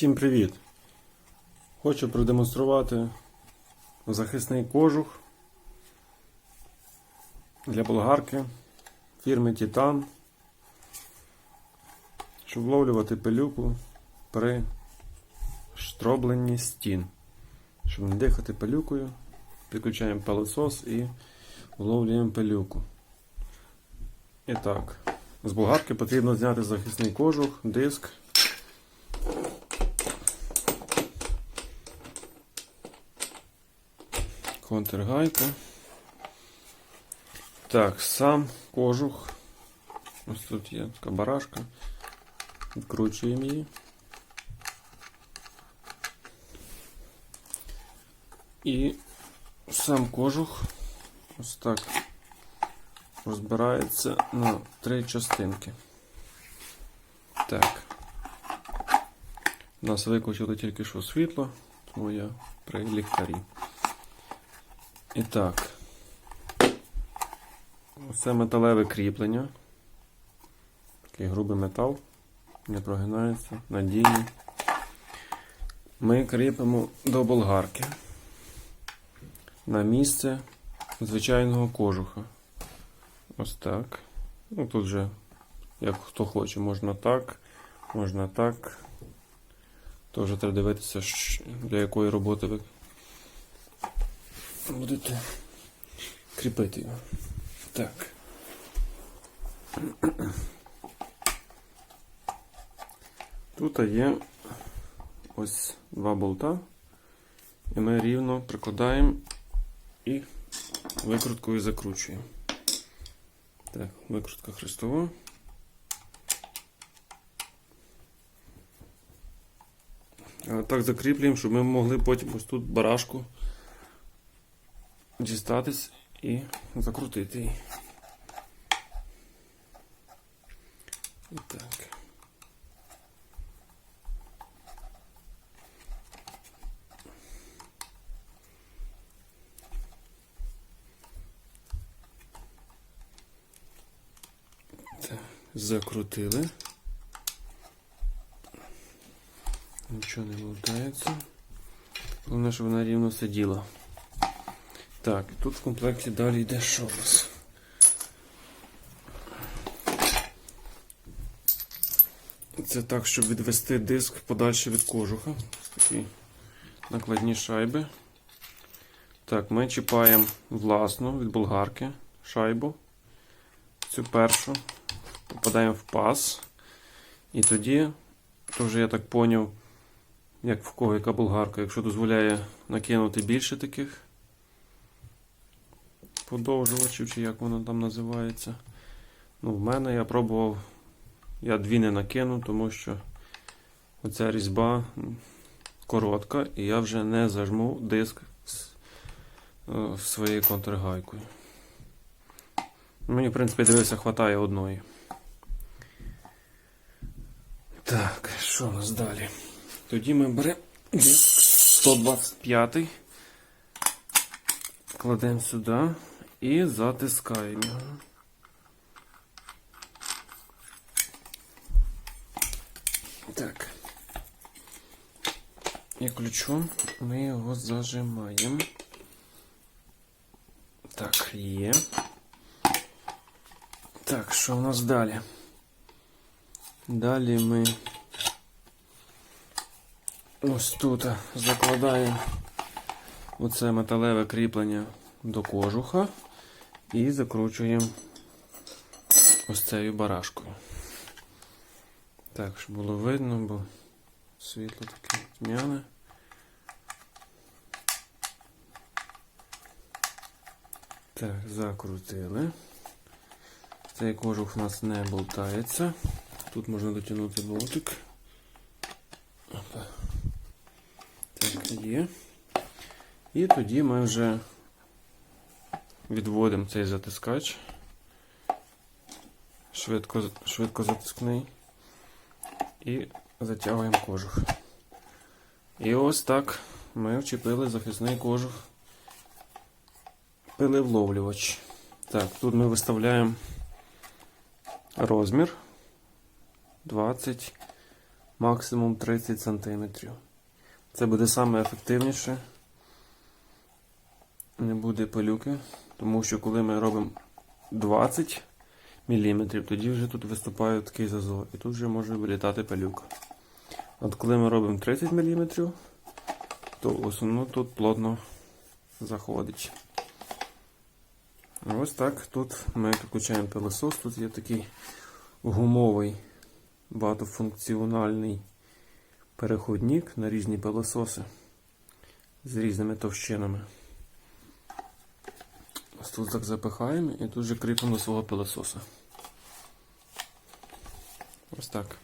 Всім привіт! Хочу продемонструвати захисний кожух для болгарки фірми Titan, щоб вловлювати пилюку при штробленні стін. Щоб не дихати пилюкою, підключаємо пилосос і вловлюємо пилюку. І так, з болгарки потрібно зняти захисний кожух, диск. Контргайку. Так, сам кожух. Ось тут є така барашка. Відкручуємо її. І сам кожух ось так розбирається на три частинки. Так. У нас виключили тільки що світло, тому я при ліхтарі. І так. Оце металеве кріплення. Такий грубий метал. Не прогинається, надійний. Ми кріпимо до болгарки на місце звичайного кожуха. Ось так. Ну тут вже, як хто хоче, можна так, можна так. Теж треба дивитися, для якої роботи ви будете кріпити його. Так. Тут є ось два болта, і ми рівно прикладаємо і викруткою закручуємо. Так, викрутка хрестова. А Так закріплюємо, щоб ми могли потім ось тут барашку дістатись і закрутити її. І так. Закрутили. Нічого не лутається. Головне, щоб вона рівно сиділа. Так, тут в комплекті далі йде що у нас? Це так, щоб відвести диск подальше від кожуха. Такі накладні шайби. Так, ми чіпаємо власну від болгарки шайбу. Цю першу. Попадаємо в паз. І тоді, то вже я так поняв, як в кого яка болгарка, якщо дозволяє накинути більше таких подовжувачів, чи як воно там називається. Ну, в мене я пробував, я дві не накину, тому що оця різьба коротка, і я вже не зажму диск е, своєю контргайкою. Мені, в принципі, дивився, хватає одної. Так, що у нас далі? Тоді ми беремо 125 кладемо сюди і затискаємо його. Так. І ключом ми його зажимаємо. Так, є. Так, що у нас далі? Далі ми ось тут закладаємо оце металеве кріплення до кожуха і закручуємо ось цією барашкою. Так, щоб було видно, бо світло таке тьмяне. Так, закрутили. Цей кожух у нас не болтається. Тут можна дотягнути болтик. Так, є. І тоді ми вже відводимо цей затискач. Швидко, швидко затискний. І затягуємо кожух. І ось так ми вчепили захисний кожух пилевловлювач. Так, тут ми виставляємо розмір 20 максимум 30 см. Це буде саме ефективніше. Не буде пилюки, тому що коли ми робимо 20 мм, тоді вже тут виступає такий зазор, і тут вже може вилітати пилюка. От коли ми робимо 30 мм, то в основному тут плотно заходить. Ось так. Тут ми підключаємо пилосос. Тут є такий гумовий багатофункціональний переходник на різні пилососи з різними товщинами. Ось тут так запихаємо і тут же кріпимо свого пилососа. Ось так.